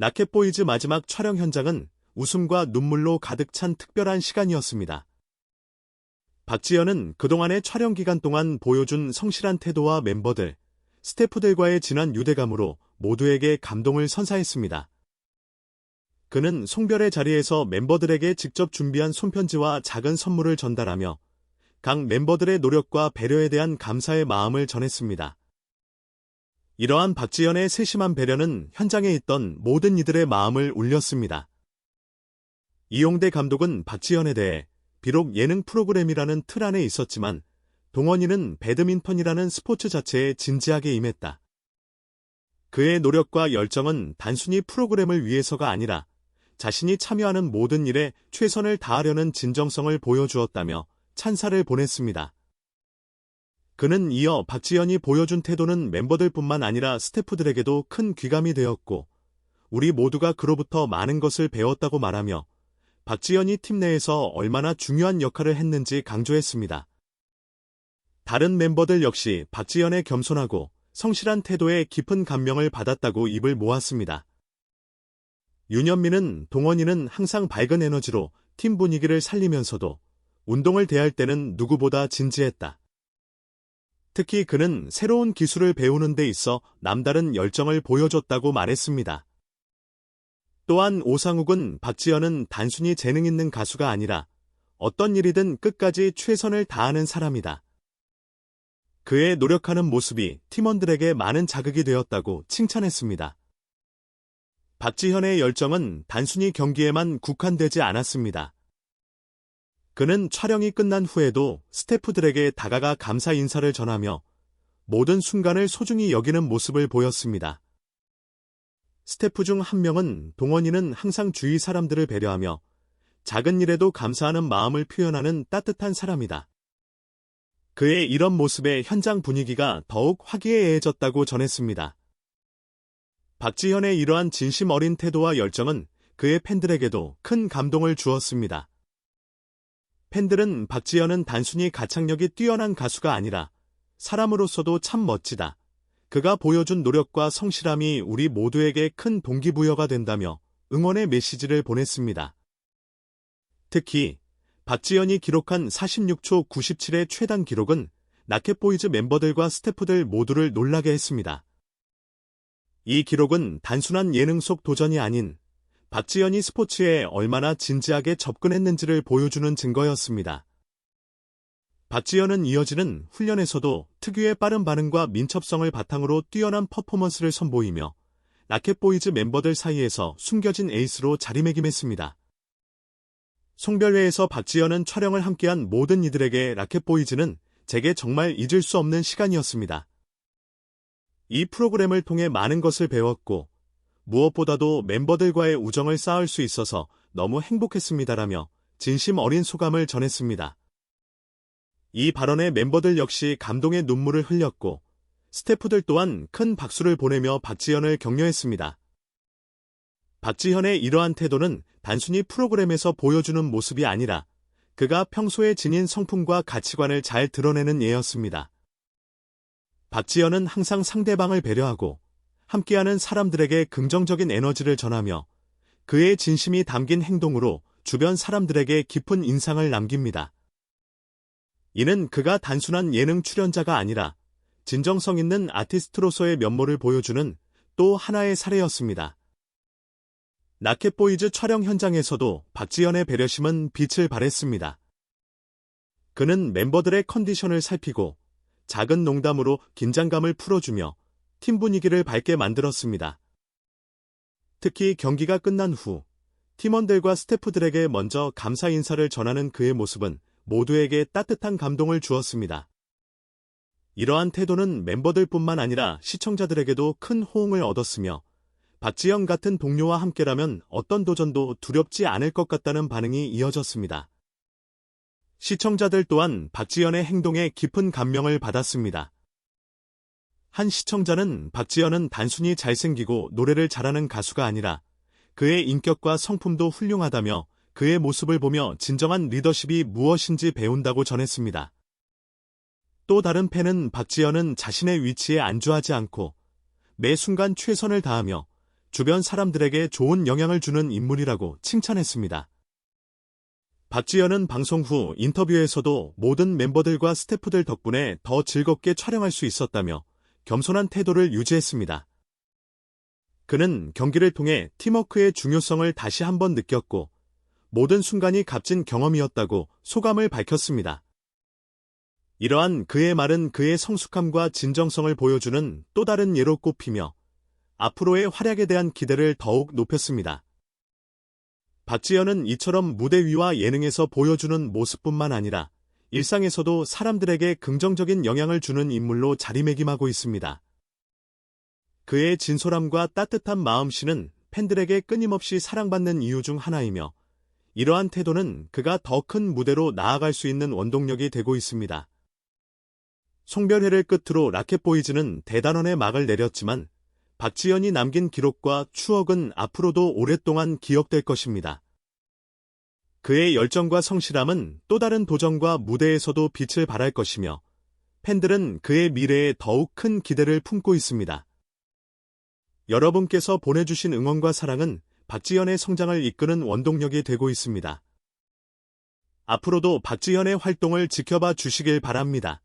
나켓보이즈 마지막 촬영 현장은 웃음과 눈물로 가득 찬 특별한 시간이었습니다. 박지현은 그동안의 촬영 기간 동안 보여준 성실한 태도와 멤버들, 스태프들과의 진한 유대감으로 모두에게 감동을 선사했습니다. 그는 송별의 자리에서 멤버들에게 직접 준비한 손편지와 작은 선물을 전달하며 각 멤버들의 노력과 배려에 대한 감사의 마음을 전했습니다. 이러한 박지현의 세심한 배려는 현장에 있던 모든 이들의 마음을 울렸습니다. 이용대 감독은 박지현에 대해 비록 예능 프로그램이라는 틀 안에 있었지만 동원이는 배드민턴이라는 스포츠 자체에 진지하게 임했다. 그의 노력과 열정은 단순히 프로그램을 위해서가 아니라 자신이 참여하는 모든 일에 최선을 다하려는 진정성을 보여주었다며 찬사를 보냈습니다. 그는 이어 박지현이 보여준 태도는 멤버들 뿐만 아니라 스태프들에게도 큰 귀감이 되었고 우리 모두가 그로부터 많은 것을 배웠다고 말하며 박지현이 팀 내에서 얼마나 중요한 역할을 했는지 강조했습니다. 다른 멤버들 역시 박지현의 겸손하고 성실한 태도에 깊은 감명을 받았다고 입을 모았습니다. 윤현민은 동원이는 항상 밝은 에너지로 팀 분위기를 살리면서도 운동을 대할 때는 누구보다 진지했다. 특히 그는 새로운 기술을 배우는 데 있어 남다른 열정을 보여줬다고 말했습니다. 또한 오상욱은 박지현은 단순히 재능 있는 가수가 아니라 어떤 일이든 끝까지 최선을 다하는 사람이다. 그의 노력하는 모습이 팀원들에게 많은 자극이 되었다고 칭찬했습니다. 박지현의 열정은 단순히 경기에만 국한되지 않았습니다. 그는 촬영이 끝난 후에도 스태프들에게 다가가 감사 인사를 전하며 모든 순간을 소중히 여기는 모습을 보였습니다. 스태프 중 한 명은 동원이는 항상 주위 사람들을 배려하며 작은 일에도 감사하는 마음을 표현하는 따뜻한 사람이다. 그의 이런 모습에 현장 분위기가 더욱 화기애애해졌다고 전했습니다. 박지현의 이러한 진심 어린 태도와 열정은 그의 팬들에게도 큰 감동을 주었습니다. 팬들은 박지현은 단순히 가창력이 뛰어난 가수가 아니라 사람으로서도 참 멋지다. 그가 보여준 노력과 성실함이 우리 모두에게 큰 동기부여가 된다며 응원의 메시지를 보냈습니다. 특히 박지연이 기록한 46초 97의 최단 기록은 나켓보이즈 멤버들과 스태프들 모두를 놀라게 했습니다. 이 기록은 단순한 예능 속 도전이 아닌 박지연이 스포츠에 얼마나 진지하게 접근했는지를 보여주는 증거였습니다. 박지현은 이어지는 훈련에서도 특유의 빠른 반응과 민첩성을 바탕으로 뛰어난 퍼포먼스를 선보이며 라켓보이즈 멤버들 사이에서 숨겨진 에이스로 자리매김했습니다. 송별회에서 박지현은 촬영을 함께한 모든 이들에게 라켓보이즈는 제게 정말 잊을 수 없는 시간이었습니다. 이 프로그램을 통해 많은 것을 배웠고 무엇보다도 멤버들과의 우정을 쌓을 수 있어서 너무 행복했습니다라며 진심 어린 소감을 전했습니다. 이 발언에 멤버들 역시 감동의 눈물을 흘렸고 스태프들 또한 큰 박수를 보내며 박지현을 격려했습니다. 박지현의 이러한 태도는 단순히 프로그램에서 보여주는 모습이 아니라 그가 평소에 지닌 성품과 가치관을 잘 드러내는 예였습니다. 박지현은 항상 상대방을 배려하고 함께하는 사람들에게 긍정적인 에너지를 전하며 그의 진심이 담긴 행동으로 주변 사람들에게 깊은 인상을 남깁니다. 이는 그가 단순한 예능 출연자가 아니라 진정성 있는 아티스트로서의 면모를 보여주는 또 하나의 사례였습니다. 나켓보이즈 촬영 현장에서도 박지연의 배려심은 빛을 발했습니다. 그는 멤버들의 컨디션을 살피고 작은 농담으로 긴장감을 풀어주며 팀 분위기를 밝게 만들었습니다. 특히 경기가 끝난 후 팀원들과 스태프들에게 먼저 감사 인사를 전하는 그의 모습은 모두에게 따뜻한 감동을 주었습니다. 이러한 태도는 멤버들뿐만 아니라 시청자들에게도 큰 호응을 얻었으며 박지영 같은 동료와 함께라면 어떤 도전도 두렵지 않을 것 같다는 반응이 이어졌습니다. 시청자들 또한 박지연의 행동에 깊은 감명을 받았습니다. 한 시청자는 박지연은 단순히 잘생기고 노래를 잘하는 가수가 아니라 그의 인격과 성품도 훌륭하다며 그의 모습을 보며 진정한 리더십이 무엇인지 배운다고 전했습니다. 또 다른 팬은 박지현은 자신의 위치에 안주하지 않고 매 순간 최선을 다하며 주변 사람들에게 좋은 영향을 주는 인물이라고 칭찬했습니다. 박지현은 방송 후 인터뷰에서도 모든 멤버들과 스태프들 덕분에 더 즐겁게 촬영할 수 있었다며 겸손한 태도를 유지했습니다. 그는 경기를 통해 팀워크의 중요성을 다시 한번 느꼈고 모든 순간이 값진 경험이었다고 소감을 밝혔습니다. 이러한 그의 말은 그의 성숙함과 진정성을 보여주는 또 다른 예로 꼽히며 앞으로의 활약에 대한 기대를 더욱 높였습니다. 박지현은 이처럼 무대 위와 예능에서 보여주는 모습뿐만 아니라 일상에서도 사람들에게 긍정적인 영향을 주는 인물로 자리매김하고 있습니다. 그의 진솔함과 따뜻한 마음씨는 팬들에게 끊임없이 사랑받는 이유 중 하나이며 이러한 태도는 그가 더 큰 무대로 나아갈 수 있는 원동력이 되고 있습니다. 송별회를 끝으로 라켓보이즈는 대단원의 막을 내렸지만 박지현이 남긴 기록과 추억은 앞으로도 오랫동안 기억될 것입니다. 그의 열정과 성실함은 또 다른 도전과 무대에서도 빛을 발할 것이며 팬들은 그의 미래에 더욱 큰 기대를 품고 있습니다. 여러분께서 보내주신 응원과 사랑은 박지현의 성장을 이끄는 원동력이 되고 있습니다. 앞으로도 박지현의 활동을 지켜봐 주시길 바랍니다.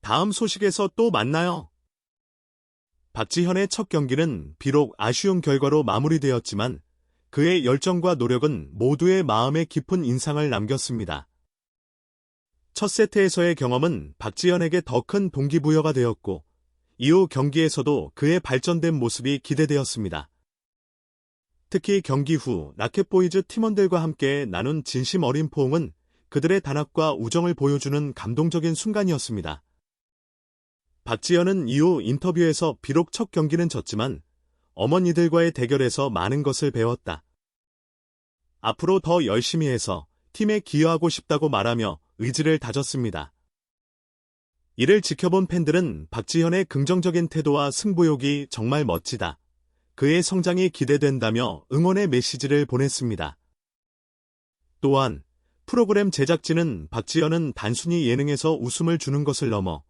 다음 소식에서 또 만나요. 박지현의 첫 경기는 비록 아쉬운 결과로 마무리되었지만 그의 열정과 노력은 모두의 마음에 깊은 인상을 남겼습니다. 첫 세트에서의 경험은 박지현에게 더 큰 동기부여가 되었고 이후 경기에서도 그의 발전된 모습이 기대되었습니다. 특히 경기 후 라켓보이즈 팀원들과 함께 나눈 진심 어린 포옹은 그들의 단합과 우정을 보여주는 감동적인 순간이었습니다. 박지현은 이후 인터뷰에서 비록 첫 경기는 졌지만 어머니들과의 대결에서 많은 것을 배웠다. 앞으로 더 열심히 해서 팀에 기여하고 싶다고 말하며 의지를 다졌습니다. 이를 지켜본 팬들은 박지현의 긍정적인 태도와 승부욕이 정말 멋지다. 그의 성장이 기대된다며 응원의 메시지를 보냈습니다. 또한 프로그램 제작진은 박지현은 단순히 예능에서 웃음을 주는 것을 넘어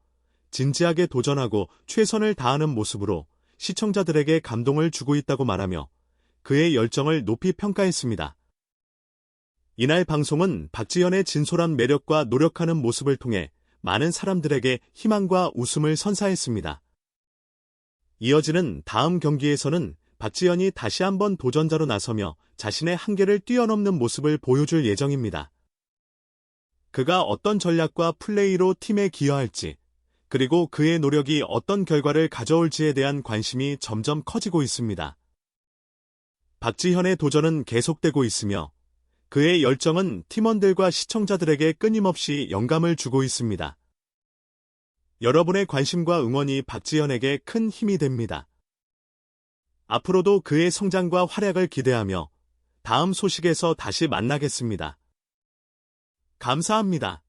진지하게 도전하고 최선을 다하는 모습으로 시청자들에게 감동을 주고 있다고 말하며 그의 열정을 높이 평가했습니다. 이날 방송은 박지현의 진솔한 매력과 노력하는 모습을 통해 많은 사람들에게 희망과 웃음을 선사했습니다. 이어지는 다음 경기에서는 박지현이 다시 한번 도전자로 나서며 자신의 한계를 뛰어넘는 모습을 보여줄 예정입니다. 그가 어떤 전략과 플레이로 팀에 기여할지, 그리고 그의 노력이 어떤 결과를 가져올지에 대한 관심이 점점 커지고 있습니다. 박지현의 도전은 계속되고 있으며 그의 열정은 팀원들과 시청자들에게 끊임없이 영감을 주고 있습니다. 여러분의 관심과 응원이 박지현에게 큰 힘이 됩니다. 앞으로도 그의 성장과 활약을 기대하며 다음 소식에서 다시 만나겠습니다. 감사합니다.